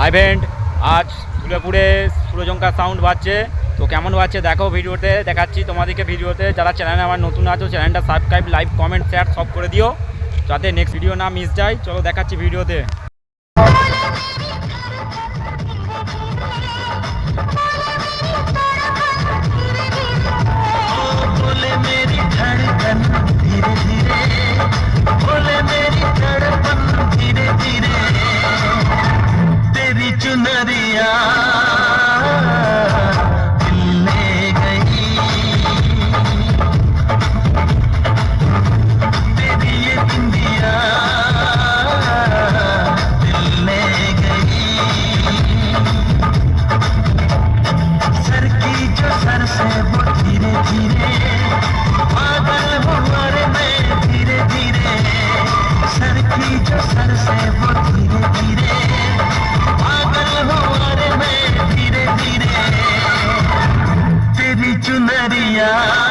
High band আজ ধুলেপুরে সুরজঙ্কা sound বাজছে। তো কেমন বাজছে দেখো ভিডিওতে, দেখাচ্ছি তোমাদেরকে ভিডিওতে। যারা চ্যানেলে আমার নতুন আছো চ্যানেলটা সাবস্ক্রাইব লাইক কমেন্ট শেয়ার সব করে দিও। যাতে নেক্সট ভিডিও না মিস যায়, চলো দেখাচ্ছি ভিডিওতে। दिया yeah